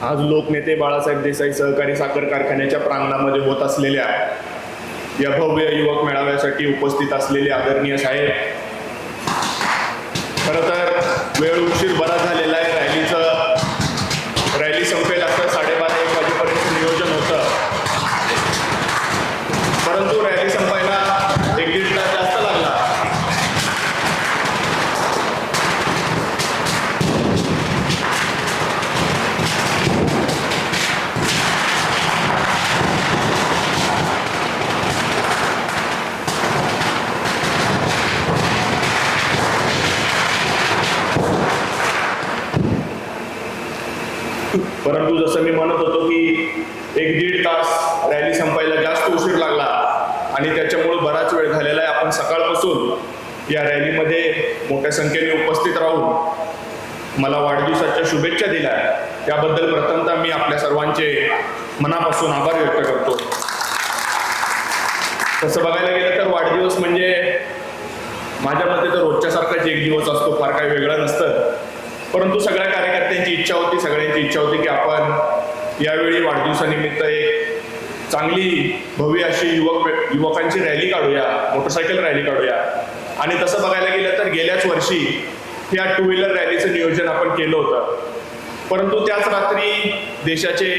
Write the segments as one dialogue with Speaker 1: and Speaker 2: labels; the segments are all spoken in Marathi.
Speaker 1: आज लोकनेते बाळासाहेब देसाई सहकारी साखर कारखान्याच्या प्रांगणामध्ये होत असलेल्या या भव्य युवक मेळाव्यासाठी उपस्थित असलेले आदरणीय साहेब खरं तर वेळ उशीर बराच झालेला आहे रॅलीचं रॅली संपेल असं साडेबारा एक वाजेपर्यंत नियोजन होतं परंतु रॅली संपायला एक दीड तास जास्त लागला परंतु जसं मी म्हणत होतो की एक दीड तास रॅली संपायला जास्त उशीर लागला आणि त्याच्यामुळे बराच वेळ झालेला आहे. आपण सकाळपासून या रॅलीमध्ये मोठ्या संख्येने उपस्थित राहून मला वाढदिवसाच्या शुभेच्छा दिल्या त्याबद्दल प्रथमतः मी आपल्या सर्वांचे मनापासून आभार व्यक्त करतो. तसं बघायला गेलं तर वाढदिवस म्हणजे माझ्या मते तर रोजच्यासारखाच एक दिवस असतो. फार काही वेगळं नसतं. परंतु सगळ्या कार्यक्रम त्यांची इच्छा होती सगळ्यांची इच्छा होती की आपण यावेळी वाढदिवसानिमित्त एक चांगली भव्य अशी युवक युवकांची रॅली काढूया मोटरसायकल रॅली काढूया. आणि तसं बघायला गेलं तर गेल्याच वर्षी या टू व्हीलर रॅलीचं नियोजन आपण केलं होतं. परंतु त्याच रात्री देशाचे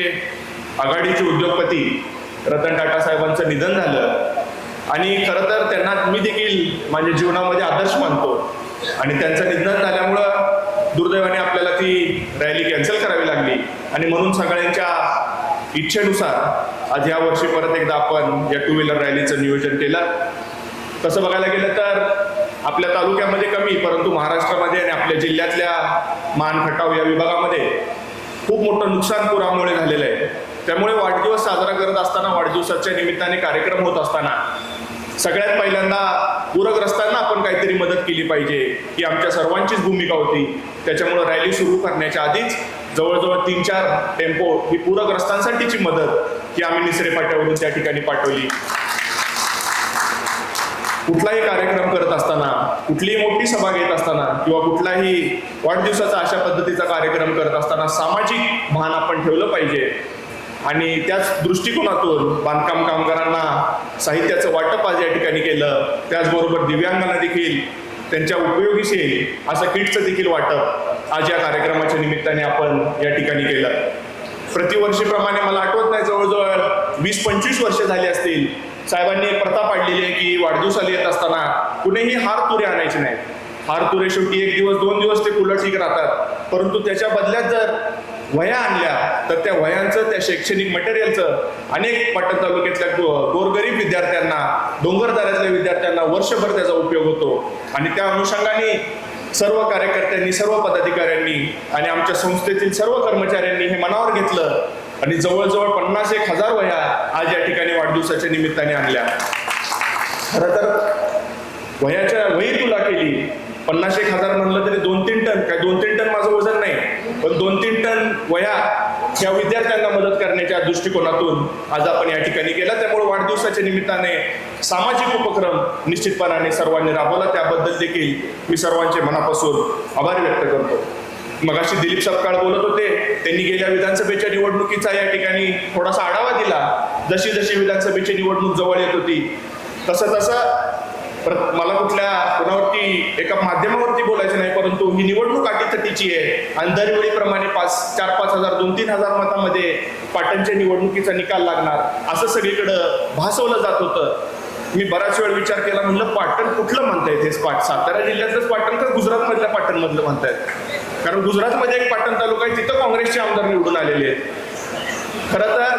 Speaker 1: आघाडीचे उद्योगपती रतन टाटा साहेबांचं निधन झालं. आणि खरं तर त्यांना मी देखील माझ्या जीवनामध्ये आदर्श मानतो. आणि त्यांचं निधन झाल्यामुळं दुर्दैवाने आपल्याला ती रॅली कॅन्सल करावी लागली. आणि म्हणून सगळ्यांच्या इच्छेनुसार आज या वर्षी परत एकदा आपण या टू व्हीलर रॅलीचं नियोजन केलं. तसं बघायला गेलं तर आपल्या तालुक्यामध्ये कमी परंतु महाराष्ट्रामध्ये आणि आपल्या जिल्ह्यातल्या मान खटाव या विभागामध्ये खूप मोठं नुकसान पुरामुळे झालेलं आहे. त्यामुळे वाढदिवस साजरा करत असताना वाढदिवसाच्या निमित्ताने कार्यक्रम होत असताना सगळ्यात पहिल्यांदा पूरग्रस्तांना आपण काहीतरी मदत केली पाहिजे ही आमच्या सर्वांचीच भूमिका होती. त्याच्यामुळं रॅली सुरू करण्याच्या आधीच जवळजवळ तीन चार टेम्पो ही पूरग्रस्तांसाठीची मदत ही आम्ही निसरे पाट्यावरून त्या ठिकाणी पाठवली. कुठलाही कार्यक्रम करत असताना कुठलीही मोठी सभा घेत असताना किंवा कुठलाही वाढदिवसाचा अशा पद्धतीचा कार्यक्रम करत असताना सामाजिक भान आपण ठेवलं पाहिजे. आणि त्याच दृष्टिकोनातून बांधकाम कामगारांना साहित्याचं वाटप आज या ठिकाणी केलं. त्याचबरोबर दिव्यांगांना देखील त्यांच्या उपयोगीशी असं किटचं देखील वाटप आज या कार्यक्रमाच्या निमित्ताने आपण या ठिकाणी केलं. प्रतिवर्षीप्रमाणे मला आठवत नाही जवळजवळ वीस पंचवीस वर्ष झाली असतील. साहेबांनी एक प्रथा पाडलेली आहे की वाढदिवसाला येत असताना कुणीही हार तुरे आणायचे नाहीत. हार तुरे शेवटी एक दिवस दोन दिवस ते फुलं ठीक राहतात. परंतु त्याच्या बदल्यात जर वह्या आणल्या. तर त्या वह्यांचं त्या शैक्षणिक मटेरियलचं अनेक पाटण तालुक्यातल्या गोरगरीब विद्यार्थ्यांना डोंगरदाऱ्यातल्या विद्यार्थ्यांना वर्षभर त्याचा उपयोग होतो. आणि त्या अनुषंगाने सर्व कार्यकर्त्यांनी सर्व पदाधिकाऱ्यांनी आणि आमच्या संस्थेतील सर्व कर्मचाऱ्यांनी हे मनावर घेतलं आणि जवळजवळ पन्नास एक हजार वह्या आज या ठिकाणी वाढदिवसाच्या निमित्ताने आणल्या. खरं तर वह्याच्या वही तुला केली. पन्नास एक हजार म्हणलं तरी दोन तीन टन काय दोन तीन टन माझं वजन नाही. पण दोन तीन टन वया या विद्यार्थ्यांना मदत करण्याच्या दृष्टिकोनातून आज आपण या ठिकाणी केला त्यामुळे वाढदिवसाच्या निमित्ताने सामाजिक उपक्रम निश्चितपणाने सर्वांनी राबवला. त्याबद्दल देखील मी सर्वांचे मनापासून आभार व्यक्त करतो. मगाशी दिलीप सपकाळ बोलत होते त्यांनी गेल्या विधानसभेच्या निवडणुकीचा या ठिकाणी थोडासा आढावा दिला. जशी जशी विधानसभेची निवडणूक जवळ येत होती तसं तसं परत मला कुठल्या कोणावरती एका माध्यमावरती बोलायचं नाही परंतु ही निवडणूक अटीतटीची आहे. आणि दरवेळीप्रमाणे पाच चार पाच हजार दोन तीन हजार मतामध्ये पाटणच्या निवडणुकीचा निकाल लागणार असं सगळीकडं भासवलं जात होतं. मी बराच वेळ विचार केला म्हणलं पाटण कुठलं म्हणतायत हे पाट? सातारा जिल्ह्यातलंच पाटण तर गुजरातमधल्या पाटणमधलं म्हणतायत? कारण गुजरातमध्ये एक पाटण तालुका आहे तिथं काँग्रेसचे आमदार निवडून आलेले आहेत. खरं तर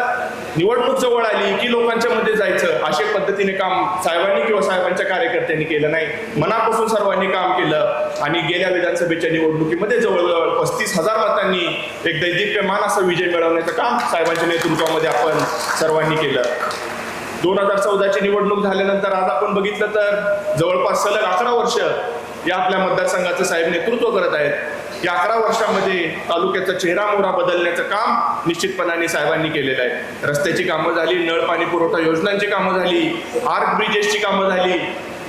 Speaker 1: निवडणूक जवळ आली की लोकांच्या मध्ये जायचं अशा पद्धतीने काम साहेबांनी किंवा साहेबांच्या कार्यकर्त्यांनी केलं नाही. मनापासून सर्वांनी काम केलं आणि गेल्या विधानसभेच्या निवडणुकीमध्ये जवळजवळ पस्तीस हजार मतांनी एक दैदिप्यमान असं विजय मिळवण्याचं काम साहेबांच्या नेतृत्वामध्ये आपण सर्वांनी केलं. दोन हजार चौदाची निवडणूक झाल्यानंतर आज आपण बघितलं तर जवळपास सलग अकरा वर्ष या आपल्या मतदारसंघाचं साहेब नेतृत्व करत आहेत. या अकरा वर्षामध्ये तालुक्याचा चेहरा मोहरा बदलण्याचं काम निश्चितपणाने साहेबांनी केलेलं आहे. रस्त्याची कामं झाली नळ पाणी पुरवठा योजनांची कामं झाली आर्क ब्रिजेसची कामं झाली.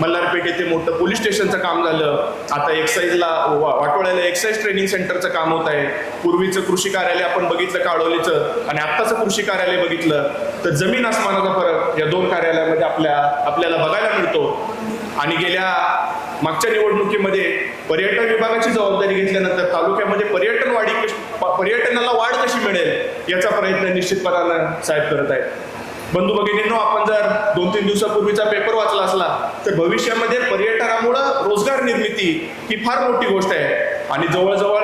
Speaker 1: मल्हारपेठ येथे मोठं पोलीस स्टेशनचं काम झालं. आता एक्साईजला वाटोळ्याला एक्साईज ट्रेनिंग सेंटरचं काम होत आहे. पूर्वीचं कृषी कार्यालय आपण बघितलं काळोलीचं आणि आत्ताचं कृषी कार्यालय बघितलं. तर जमीन आसमानाचा फरक या दोन कार्यालयामध्ये आपल्या आपल्याला बघायला मिळतो. आणि गेल्या मागच्या निवडणुकीमध्ये पर्यटन विभागाची जबाबदारी घेतल्यानंतर तालुक्यामध्ये पर्यटन वाढी कशी- पर्यटनाला वाढ कशी मिळेल याचा प्रयत्न निश्चितपणानं साहेब करत आहेत. बंधू भगिनींनो आपण जर दोन तीन दिवसापूर्वीचा पेपर वाचला असला तर भविष्यामध्ये पर्यटनामुळं रोजगार निर्मिती ही फार मोठी गोष्ट आहे. आणि जवळजवळ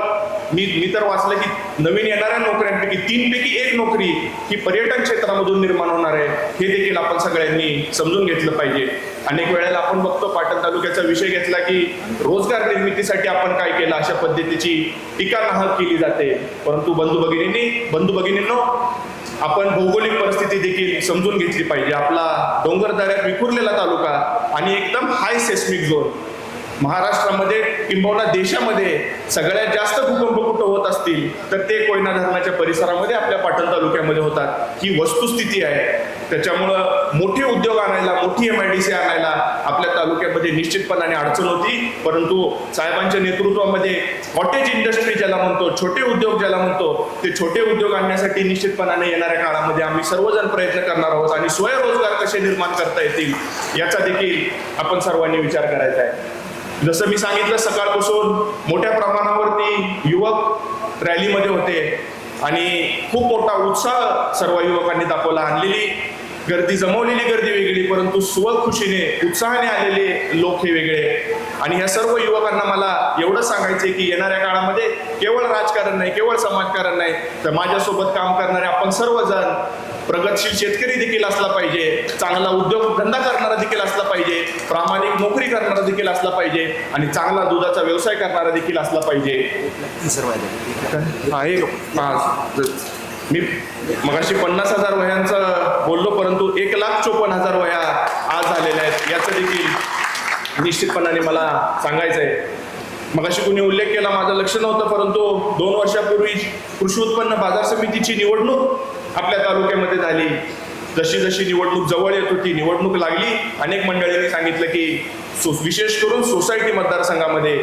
Speaker 1: मी मी तर वाचलं की नवीन येणाऱ्या नोकऱ्यांपैकी तीनपैकी एक नोकरी ही पर्यटन क्षेत्रामधून निर्माण होणार आहे. हे देखील आपण सगळ्यांनी समजून घेतलं पाहिजे. अनेक वेळेला आपण बघतो पाटण तालुक्याचा विषय घेतला की रोजगार निर्मितीसाठी आपण काय केलं अशा पद्धतीची टीका नाहक केली जाते. परंतु बंधू भगिनींनी बंधू भगिनींनो आपण भौगोलिक परिस्थिती देखील समजून घेतली पाहिजे. आपला डोंगर दऱ्यात विखुरलेला तालुका आणि एकदम हाय सेस्मिक झोन महाराष्ट्रामध्ये किंबहुना देशामध्ये सगळ्यात जास्त भूकंप कुठं होत असतील तर ते कोयना धरणाच्या परिसरामध्ये पाटण तालुक्यामध्ये होतात. ही वस्तुस्थिती आहे. त्याच्यामुळं मोठे उद्योग आणायला मोठी एम आय डी सी आणायला आपल्या तालुक्यामध्ये निश्चितपणाने अडचण होती. परंतु साहेबांच्या नेतृत्वामध्ये कॉटेज इंडस्ट्री ज्याला म्हणतो छोटे उद्योग ज्याला म्हणतो ते छोटे उद्योग आणण्यासाठी निश्चितपणाने येणाऱ्या काळामध्ये आम्ही सर्वजण प्रयत्न करणार आहोत आणि स्वयंरोजगार कसे निर्माण करता येतील याचा देखील आपण सर्वांनी विचार करायचा आहे. जसं मी सांगितलं सकाळपासून मोठ्या प्रमाणावरती युवक रॅलीमध्ये होते. आणि खूप मोठा उत्साह सर्व युवकांनी दाखवला. आणलेली गर्दी जमवलेली गर्दी वेगळी परंतु स्वखुशीने उत्साहाने आलेले लोक हे वेगळे. आणि ह्या सर्व युवकांना मला एवढं सांगायचे की येणाऱ्या काळामध्ये केवळ राजकारण नाही केवळ समाजकारण नाही तर माझ्यासोबत काम करणारे आपण सर्वजण प्रगतशील शेतकरी देखील असला पाहिजे चांगला उद्योग धंदा करणारा देखील असला पाहिजे प्रामाणिक नोकरी करणारा देखील असला पाहिजे आणि चांगला दुधाचा व्यवसाय करणारा देखील असला पाहिजे. हा, एक हा, मी मगाशी पन्नास हजार वह्यांचं बोललो परंतु एक लाख चोपन्न हजार वह्या आज झालेल्या आहेत. याचं देखील निश्चितपणाने मला सांगायचं आहे मगाशी कुणी उल्लेख केला माझं लक्ष नव्हतं परंतु दोन वर्षापूर्वी कृषी उत्पन्न बाजार समितीची निवडणूक आपल्या तालुक्यामध्ये झाली. जशी जशी निवडणूक जवळ येत होती निवडणूक लागली अनेक मंडळींनी सांगितलं की सो विशेष करून सोसायटी मतदारसंघामध्ये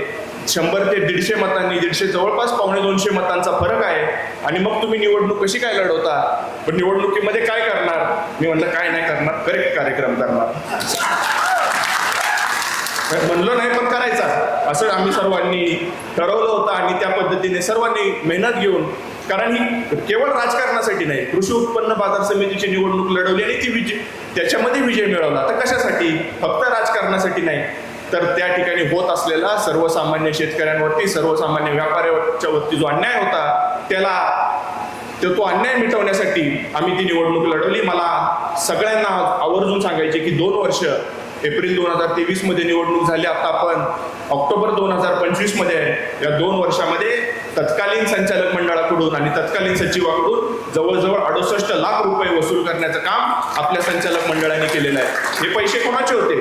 Speaker 1: शंभर ते दीडशे मतांनी दीडशे जवळपास पावणे दोनशे मतांचा फरक आहे. आणि मग तुम्ही निवडणूक कशी काय लढवता? पण निवडणुकीमध्ये काय करणार? मी म्हणलं काय नाही करणार करेक्ट कार्यक्रम करणार. म्हणलं नाही पण करायचा. असं आम्ही सर्वांनी ठरवलं होतं आणि त्या पद्धतीने सर्वांनी मेहनत घेऊन कारण ही केवळ राजकारणासाठी नाही कृषी उत्पन्न बाजार समितीची निवडणूक लढवली आणि ती विजय त्याच्यामध्ये विजय मिळवला. तर कशासाठी? फक्त राजकारणासाठी नाही. तर त्या ठिकाणी होत असलेला सर्वसामान्य शेतकऱ्यांवरती सर्वसामान्य व्यापाऱ्याच्या वरती जो अन्याय होता त्याला तर तो अन्याय मिटवण्यासाठी आम्ही ती निवडणूक लढवली. मला सगळ्यांना आवर्जून सांगायचे की दोन वर्ष एप्रिल दोन हजार तेवीसमध्ये निवडणूक झाली. आता आपण ऑक्टोबर दोन हजार पंचवीसमध्ये आहे या दोन वर्षामध्ये तत्कालीन संचालक मंडळाकडून आणि तत्कालीन सचिवाकडून जवळजवळ अडुसष्ट लाख रुपये वसूल करण्याचं काम आपल्या संचालक मंडळाने केलेलं आहे. हे पैसे कोणाचे होते?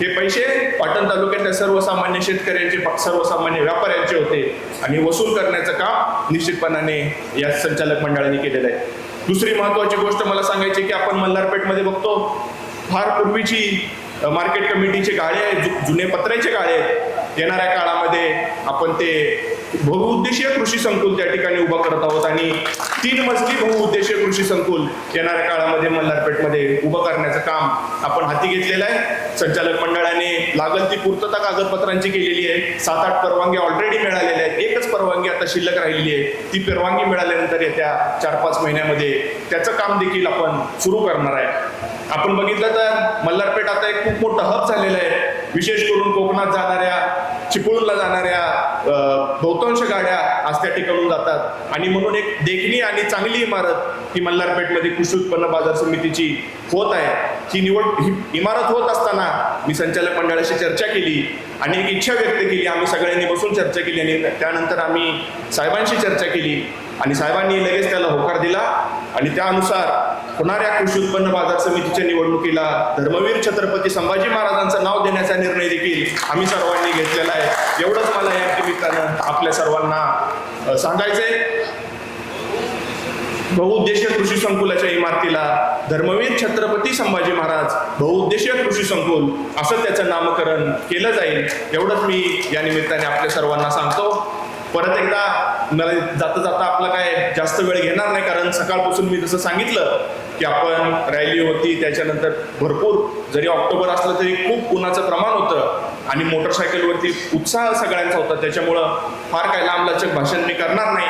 Speaker 1: हे पैसे पाटण तालुक्यातल्या सर्वसामान्य शेतकऱ्यांचे सर्वसामान्य व्यापाऱ्यांचे होते. आणि वसूल करण्याचं काम निश्चितपणाने या संचालक मंडळाने केलेलं आहे. दुसरी महत्वाची गोष्ट मला सांगायची की आपण मल्हारपेठमध्ये बघतो फार पूर्वीची मार्केट कमिटीचे गाळे आहेत जुने पत्र्याचे गाळे आहेत. येणाऱ्या काळामध्ये आपण ते बहुउद्देशीय कृषी संकुल त्या ठिकाणी उभं करत आहोत आणि तीन मजली बहुउद्देशीय कृषी संकुल येणाऱ्या काळामध्ये मल्हारपेठमध्ये उभं करण्याचं काम आपण हाती घेतलेलं आहे. संचालक मंडळाने लागल ती पूर्तता कागदपत्रांची केलेली आहे. सात आठ परवानगी ऑलरेडी मिळालेल्या आहेत. एकच परवानगी आता शिल्लक राहिलेली आहे. ती परवानगी मिळाल्यानंतर येत्या चार पाच महिन्यामध्ये त्याचं काम देखील आपण सुरू करणार आहे. आपण बघितलं तर मल्हारपेठ आता एक खूप मोठं हब झालेलं आहे. विशेष करून कोकणात जाणाऱ्या चिपळूणला जाणाऱ्या बहुतांश गाड्या आज त्या ठिकाणून जातात. आणि म्हणून एक देखणी आणि चांगली इमारत ही मल्हारपेठमध्ये कृषी उत्पन्न बाजार समितीची होत आहे. ही निवड ही इमारत होत असताना मी संचालक मंडळाशी चर्चा केली आणि एक इच्छा व्यक्त केली. आम्ही सगळ्यांनी बसून चर्चा केली आणि त्यानंतर आम्ही साहेबांशी चर्चा केली आणि साहेबांनी लगेच त्याला होकार दिला आणि त्यानुसार होणाऱ्या कृषी उत्पन्न बाजार समितीच्या निवडणुकीला धर्मवीर छत्रपती संभाजी महाराजांचं नाव देण्याचा निर्णय देखील आम्ही सर्वांनी घेतलेला आहे. एवढंच मला या निमित्तानं आपल्या सर्वांना सांगायचंय. बहुउद्देशीय कृषी संकुलाच्या इमारतीला धर्मवीर छत्रपती संभाजी महाराज बहुउद्देशीय कृषी संकुल असं त्याचं नामकरण केलं जाईल एवढंच मी या निमित्ताने आपल्या सर्वांना सांगतो. परत एकदा मला जाता जाता आपलं काय जास्त वेळ घेणार नाही कारण सकाळपासून मी जसं सांगितलं की आपण रॅली होती त्याच्यानंतर भरपूर जरी ऑक्टोबर असलं तरी खूप उन्हाचं प्रमाण होतं आणि मोटरसायकलवरती उत्साह सगळ्यांचा होता. त्याच्यामुळं फार काय लांबलाचक भाषण मी करणार नाही.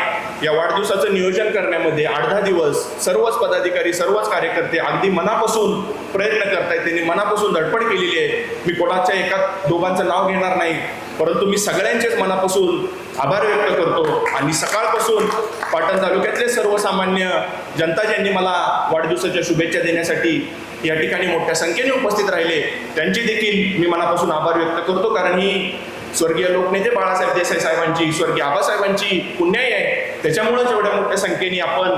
Speaker 1: या वाढदिवसाचं नियोजन करण्यामध्ये आठ दहा दिवस सर्वच पदाधिकारी सर्वच कार्यकर्ते अगदी मनापासून प्रयत्न करतायत. त्यांनी मनापासून धडपड केलेली आहे. मी कोणाच्या एका दोघांचं नाव घेणार नाही. परंतु मी सगळ्यांचेच मनापासून आभार व्यक्त करतो. आणि सकाळपासून पाटण तालुक्यातले सर्वसामान्य जनता ज्यांनी मला वाढदिवसाच्या शुभेच्छा देण्यासाठी या ठिकाणी मोठ्या संख्येने उपस्थित राहिले त्यांची देखील मी मनापासून आभार व्यक्त करतो. कारण ही स्वर्गीय लोकनेते बाळासाहेब देसाई साहेबांची स्वर्गीय आबासाहेबांची पुण्याई आहे. त्याच्यामुळेच एवढ्या मोठ्या संख्येने आपण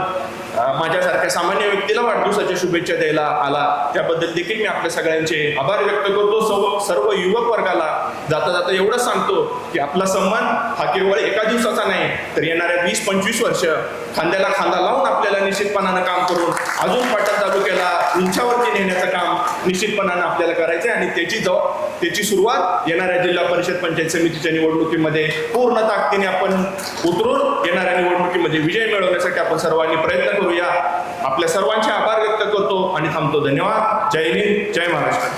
Speaker 1: माझ्यासारख्या सामान्य व्यक्तीला वाढदिवसाच्या शुभेच्छा द्यायला आला. त्याबद्दल देखील मी आपल्या सगळ्यांचे आभार व्यक्त करतो. सर्व सर्व युवक वर्गाला जाता जाता एवढंच सांगतो की आपला सन्मान हा केवळ एका दिवसाचा नाही तर येणाऱ्या वीस पंचवीस वर्ष खांद्याला खांदा लावून आपल्याला निश्चितपणानं काम करून अजून पाटण तालुक्याला उंचावरती नेण्याचं काम निश्चितपणानं आपल्याला करायचं आहे आणि त्याची जबाब त्याची सुरुवात येणाऱ्या जिल्हा परिषद पंचायत समितीच्या निवडणुकीमध्ये पूर्ण ताकदीने आपण उतरून येणाऱ्या निवडणुकीमध्ये विजय मिळवण्यासाठी आपण सर्वांनी प्रयत्न करूया आपल्या सर्वांचे आभार व्यक्त करतो आणि थांबतो. धन्यवाद. जय हिंद. जय महाराष्ट्र.